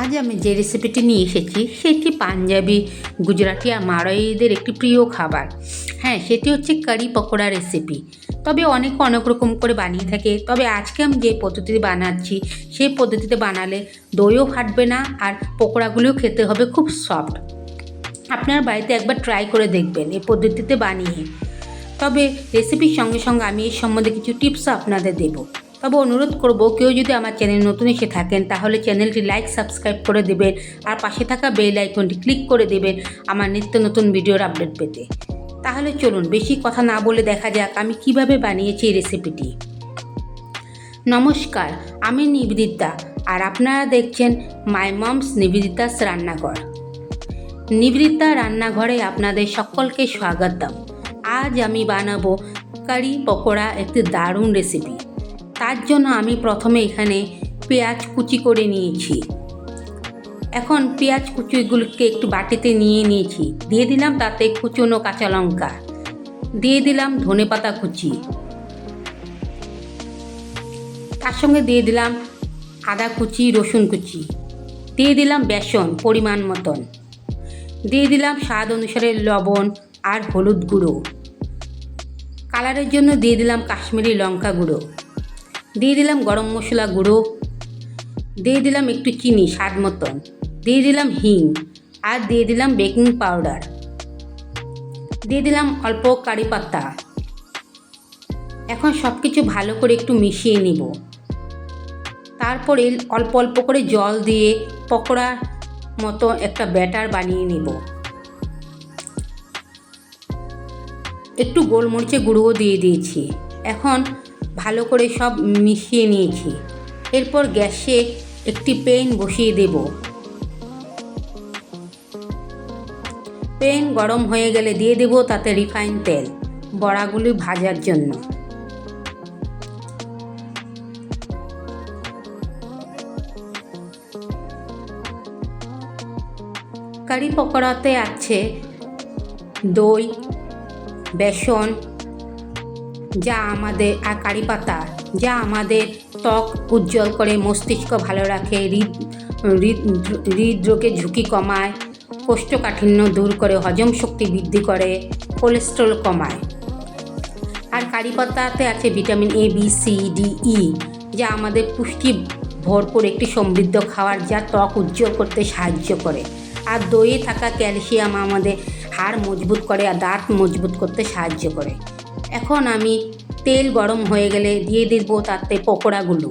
আজ আমি যে রেসিপিটি নিয়ে এসেছি, সেটি পাঞ্জাবি, গুজরাটি আর মারোয়াড়িদের একটি প্রিয় খাবার। হ্যাঁ সেটি হচ্ছে কারি পকোড়া রেসিপি তবে অনেকে অনেক রকম করে বানিয়ে থাকে। তবে আজকে আমি যে পদ্ধতিতে বানাচ্ছি, সেই পদ্ধতিতে বানালে দইও ফাটবে না আর পকোড়াগুলোও খেতে হবে খুব সফট আপনার বাড়িতে একবার ট্রাই করে দেখবেন এই পদ্ধতিতে বানিয়ে। তবে রেসিপির সঙ্গে সঙ্গে আমি এর সম্বন্ধে কিছু টিপসও আপনাদের দেবো। তবে অনুরোধ করব, কেউ যদি আমার চ্যানেল নতুন এসে থাকেন, তাহলে চ্যানেলটি লাইক, সাবস্ক্রাইব করে দেবেন আর পাশে থাকা বেল আইকনটি ক্লিক করে দেবেন আমার নিত্য নতুন ভিডিওর আপডেট পেতে। তাহলে চলুন, বেশি কথা না বলে দেখা যাক আমি কীভাবে বানিয়েছি এই রেসিপিটি। নমস্কার, আমি নিবেদিতা আর আপনারা দেখছেন মাই মমস নিবেদিতাস রান্নাঘর। নিবৃত্তা রান্নাঘরে আপনাদের সকলকে স্বাগতম। আজ আমি বানাবো কারি পকোড়া, একটি দারুণ রেসিপি। তার জন্য আমি প্রথমে এখানে পেঁয়াজ কুচি করে নিয়েছি। এখন পেঁয়াজ কুচিগুলোকে একটু বাটিতে নিয়ে নিয়েছি। দিয়ে দিলাম তাতে কুচনো কাঁচা লঙ্কা। দিয়ে দিলাম ধনে পাতা কুচি। তার সঙ্গে দিয়ে দিলাম আদা কুচি, রসুন কুচি। দিয়ে দিলাম বেসন পরিমাণ মতন। দিয়ে দিলাম স্বাদ অনুসারে লবণ আর হলুদ গুঁড়ো। কালারের জন্য দিয়ে দিলাম কাশ্মীরি লঙ্কা গুঁড়ো। দিয়ে দিলাম গরম মশলা গুঁড়ো, দিয়ে দিলাম একটু চিনি, স্বাদ মতন। দিয়ে দিলাম হিং আর দিয়ে দিলাম বেকিং পাউডার। দিয়ে দিলাম অল্প কারি পাতা। এখন সব কিছু ভালো করে একটু মিশিয়ে নিব। তারপরে অল্প অল্প করে জল দিয়ে পকোড়া মতো একটা ব্যাটার বানিয়ে নেব। একটু গোলমরিচে গুঁড়োও দিয়ে দিয়েছি। এখন ভালো করে সব মিশিয়ে নিয়েছি। এরপর গ্যাসে একটি পেন বসিয়ে দেব। পেন গরম হয়ে গেলে দিয়ে দেব তাতে রিফাইন তেল, বড়াগুলি ভাজার জন্য। কারি পকোড়াতে আছে দই, বেসন যা আমাদের আর কারি পাতা, যা আমাদের ত্বক উজ্জ্বল করে মস্তিষ্ক ভালো রাখে, হৃদ হৃদ হৃদরোগের ঝুঁকি কমায়, কোষ্ঠকাঠিন্য দূর করে হজম শক্তি বৃদ্ধি করে কোলেস্ট্রল কমায়। আর কারি পাতাতে আছে vitamin A B C D E যা আমাদের পুষ্টি ভরপুর একটি সমৃদ্ধ খাবার যা ত্বক উজ্জ্বল করতে সাহায্য করে। আর দইয়ে থাকা ক্যালসিয়াম আমাদের হাড় মজবুত করে আর দাঁত মজবুত করতে সাহায্য করে। এখন আমি তেল গরম হয়ে গেলে দিয়ে দেব তাতে পকোড়াগুলো।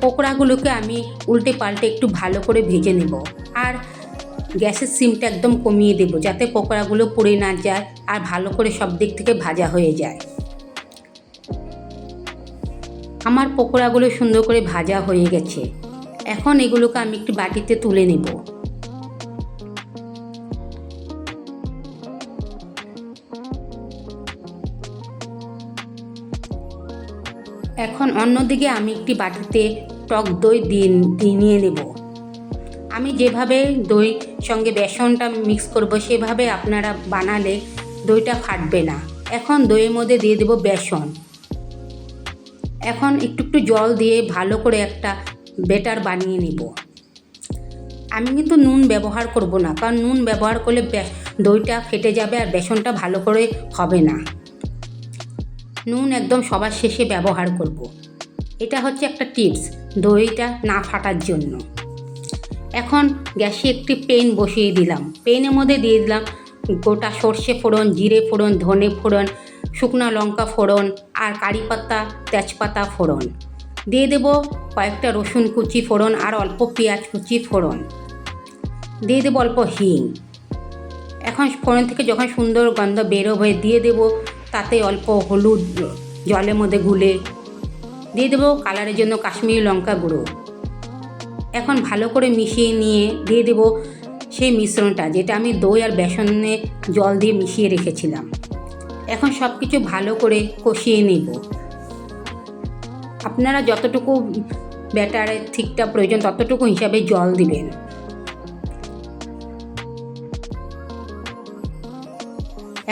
পকোড়াগুলোকে আমি উল্টে পাল্টে একটু ভালো করে ভেজে নেব। আর গ্যাসের সিমটা একদম কমিয়ে দেব যাতে পকোড়াগুলো পুড়ে না যায় আর ভালো করে সব দিক থেকে ভাজা হয়ে যায়। আমার পকোড়াগুলো সুন্দর করে ভাজা হয়ে গেছে। এখন এগুলোকে আমি একটু বাটিতে তুলে নেব। এখন অন্যদিকে আমি একটি বাটিতে টক দই দিয়ে নিয়ে নেব। আমি যেভাবে দই সঙ্গে বেসনটা মিক্স করব, সেভাবে আপনারা বানালে দইটা ফাটবে না। এখন দইয়ের মধ্যে দিয়ে দেব বেসন। এখন একটু একটু জল দিয়ে ভালো করে একটা বেটার বানিয়ে নেব। আমি কিন্তু নুন ব্যবহার করব না, কারণ নুন ব্যবহার করলে দইটা ফেটে যাবে আর বেসনটা ভালো করে হবে না। নুন একদম সবার শেষে ব্যবহার করব। এটা হচ্ছে একটা টিপস দইটা না ফাটার জন্য। এখন গ্যাসে একটি পেন বসিয়ে দিলাম। পেনের মধ্যে দিয়ে দিলাম গোটা সর্ষে ফোড়ন, জিরে ফোড়ন, ধনে ফোড়ন, শুকনো লঙ্কা ফোড়ন আর কারি পাতা, তেজপাতা ফোড়ন। দিয়ে দেব কয়েকটা রসুন কুচি ফোড়ন আর অল্প পেঁয়াজ কুচি ফোড়ন। দিয়ে দেবো অল্প হিং। এখন ফোড়ন থেকে যখন সুন্দর গন্ধ বেরো হয়ে দিয়ে দেবো তাতে অল্প হলুদ জলের মধ্যে গুলে দিয়ে দেবো কালারের জন্য কাশ্মীরি লঙ্কা গুঁড়ো। এখন ভালো করে মিশিয়ে নিয়ে দিয়ে দেবো সেই মিশ্রণটা, যেটা আমি দই আর বেসনে জল দিয়ে মিশিয়ে রেখেছিলাম। এখন সব কিছু ভালো করে কষিয়ে নেব। আপনারা যতটুকু ব্যাটারের ঠিকটা প্রয়োজন, ততটুকু হিসাবে জল দিবেন।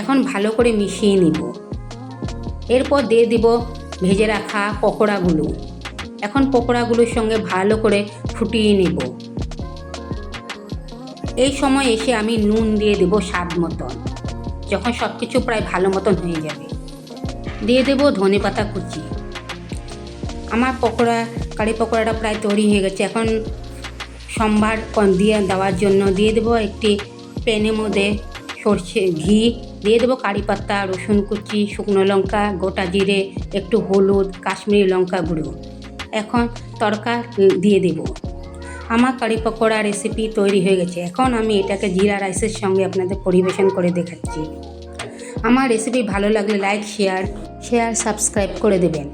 এখন ভালো করে মিশিয়ে নিব। এরপর দিয়ে দিব ভেজে রাখা পকোড়াগুলো। এখন পকোড়াগুলোর সঙ্গে ভালো করে ফুটিয়ে নেব। এই সময় এসে আমি নুন দিয়ে দেবো স্বাদ মতন, যখন সব কিছু প্রায় ভালো মতন হয়ে যাবে। দিয়ে দেবো ধনে পাতা কুচি। আমার পকোড়া, কারি পকোড়াটা প্রায় তৈরি হয়ে গেছে। এখন সম্ভার দিয়ে দেওয়ার জন্য দিয়ে দেবো একটি প্যানের মধ্যে সর্ষে ঘি দিয়ে দেবো কারি পাতা, রসুন কুচি, শুকনো লঙ্কা, গোটা জিরে, একটু হলুদ, কাশ্মীরি লঙ্কা গুঁড়ো। এখন তড়কা দিয়ে দেবো। আমার কারি পকোড়া রেসিপি তৈরি হয়ে গেছে। এখন আমি এটাকে জিরা রাইসের সঙ্গে আপনাদের পরিবেশন করে দেখাচ্ছি। আমার রেসিপি ভালো লাগলে লাইক শেয়ার শেয়ার সাবস্ক্রাইব করে দেবেন।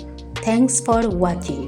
Thanks for watching